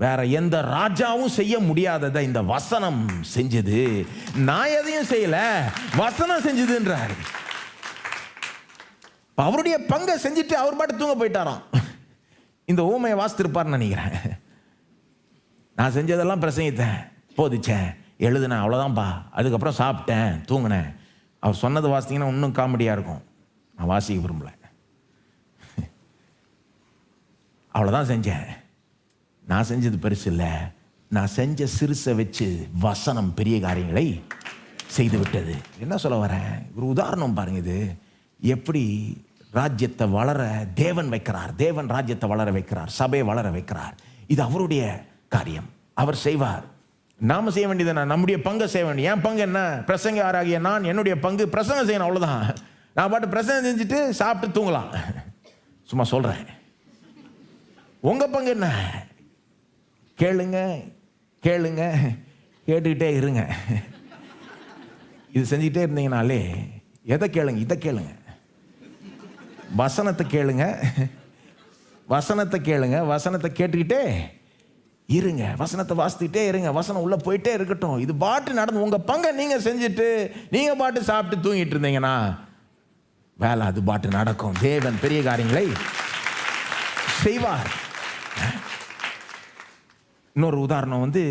வேற எந்த ராஜாவும் செய்ய முடியாததை இந்த வசனம் செஞ்சது. நான் எதையும் செய்யல வசனம் செஞ்சதுன்றாரு. அவருடைய பங்கை செஞ்சுட்டு அவர் பாட்டு தூங்க போயிட்டாராம். இந்த ஊமையை வாசித்திருப்பார்னு நினைக்கிறேன். நான் செஞ்சதெல்லாம் பிரசங்கித்தேன். போதிச்சேன். எழுதுனேன் அவ்வளோதான்ப்பா அதுக்கப்புறம் சாப்பிட்டேன் தூங்கினேன். அவர் சொன்னது வாசித்தீங்கன்னா இன்னும் காமெடியாக இருக்கும். நான் வாசிக்க விரும்பல. அவ்வளோதான் செஞ்சேன். நான் செஞ்சது பெருசு இல்லை. நான் செஞ்ச சிறுசை வச்சு வசனம் பெரிய காரியங்களை செய்து விட்டது. என்ன சொல்ல வரேன்? ஒரு உதாரணம் பாருங்க இது. எப்படி ராஜ்யத்தை வளர தேவன் வைக்கிறார். தேவன் ராஜ்யத்தை வளர வைக்கிறார். சபையை வளர வைக்கிறார். இது அவருடைய காரியம். அவர் செய்வார். நாம செய்ய வேண்டியது நான் நம்முடைய பங்கை செய்ய வேண்டிய. என் பங்கு என்ன? பிரசங்க ஆராகிய நான் என்னுடைய பங்கு பிரசங்கம் செய்யணும். அவ்வளோதான் நான் பாட்டு பிரசங்கம் செஞ்சுட்டு சாப்பிட்டு தூங்கலாம். சும்மா சொல்கிறேன் உங்கள் பங்கு என்ன? கேளுங்க கேளுங்க கேட்டுக்கிட்டே இருங்க. இது செஞ்சுக்கிட்டே இருந்தீங்கனாலே எதை கேளுங்க இதை கேளுங்க. வசனத்தை கேளுங்க வசனத்தை கேளுங்க வசனத்தை கேட்டுக்கிட்டே இருங்க. வசனத்தை வாசித்துக்கிட்டே இருங்க. வசனம் உள்ளே போயிட்டே இருக்கட்டும். இது பாட்டு நடந்து உங்கள் பங்கை நீங்கள் செஞ்சுட்டு நீங்கள் பாட்டு சாப்பிட்டு தூங்கிட்டு இருந்தீங்கன்னா வேலை அது பாட்டு நடக்கும். தேவன் பெரிய காரியங்களை செய்வார். இன்னொரு உதாரணம் வந்து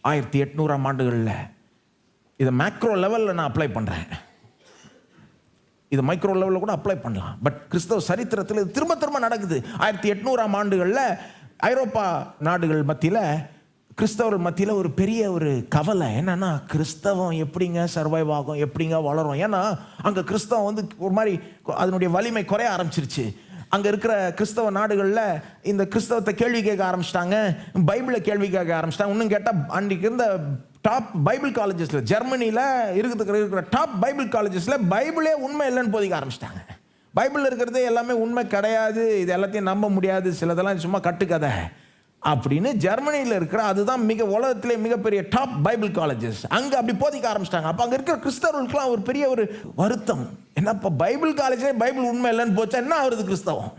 ஆயிரத்தி எட்நூறாம் ஆண்டுகளில் இதை மேக்ரோ லெவலில் நான் அப்ளை பண்ணுறேன் இது மைக்ரோ லெவலில் கூட அப்ளை பண்ணலாம். பட் கிறிஸ்தவ சரித்திரத்தில் இது திரும்ப திரும்ப நடக்குது. ஆயிரத்தி எட்நூறாம் ஆண்டுகளில் ஐரோப்பா நாடுகள் மத்தியில் கிறிஸ்தவர்கள் மத்தியில் ஒரு பெரிய ஒரு கவலை. என்னன்னா கிறிஸ்தவம் எப்படிங்க சர்வைவ் ஆகும்? எப்படிங்க வளரும்? ஏன்னா அங்கே கிறிஸ்தவம் வந்து ஒரு மாதிரி அதனுடைய வலிமை குறைய ஆரம்பிச்சிருச்சு. அங்கே இருக்கிற கிறிஸ்தவ நாடுகளில் இந்த கிறிஸ்தவத்தை கேள்வி கேட்க ஆரம்பிச்சிட்டாங்க. பைபிளை கேள்வி கேட்க ஆரம்பிச்சிட்டாங்க. இன்னும் கேட்டால் அன்றைக்கு இருந்த டாப் பைபிள் காலேஜஸில் ஜெர்மனியில் இருக்கிறதுக்கு இருக்கிற டாப் பைபிள் காலேஜஸில் பைபிளே உண்மை இல்லைன்னு போதிக்க ஆரம்பிச்சிட்டாங்க. பைபிளில் இருக்கிறதே எல்லாமே உண்மை கிடையாது. இது எல்லாத்தையும் நம்ப முடியாது. சிலதெல்லாம் சும்மா கட்டுக்கதை. அப்படின்னு ஜெர்மனியில் இருக்கிற அதுதான் மிக உலகத்திலே மிகப்பெரிய டாப் பைபிள் காலேஜஸ் அங்கே அப்படி போதிக்க ஆரம்பிச்சிட்டாங்க. அப்போ அங்கே இருக்கிற கிறிஸ்தவர்களுக்குலாம் ஒரு பெரிய ஒரு வருத்தம். என்னப்பா பைபிள் காலேஜே பைபிள் உண்மை இல்லைன்னு போச்சா என்ன ஆகுறது கிறிஸ்தவம்?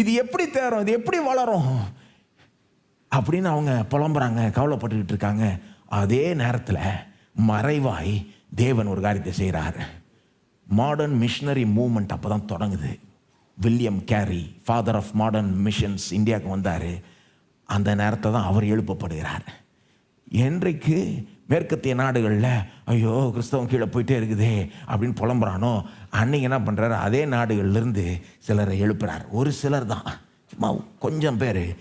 இது எப்படி தேரும்? இது எப்படி வளரும்? அப்படின்னு அவங்க புலம்புறாங்க கவலைப்பட்டுக்கிட்டு இருக்காங்க. அதே நேரத்தில் மறைவாய் தேவன் ஒரு காரியத்தை செய்கிறார் மாடர்ன் மிஷினரி மூமெண்ட் அப்போ தான் தொடங்குது William Carey father of modern missions இந்தியாவுக்கு வந்தார். அந்த நேரத்தை தான் அவர் எழுப்பப்படுகிறார். என்றைக்கு மேற்கத்திய நாடுகளில் ஐயோ கிறிஸ்தவம் கீழே போயிட்டே இருக்குதே அப்படின்னு புலம்புறானோ அன்னைக்கு என்ன பண்ணுறாரு அதே நாடுகள்லேருந்து சிலரை எழுப்புறார். ஒரு சிலர் தான். சும்மா கொஞ்சம் பேர்.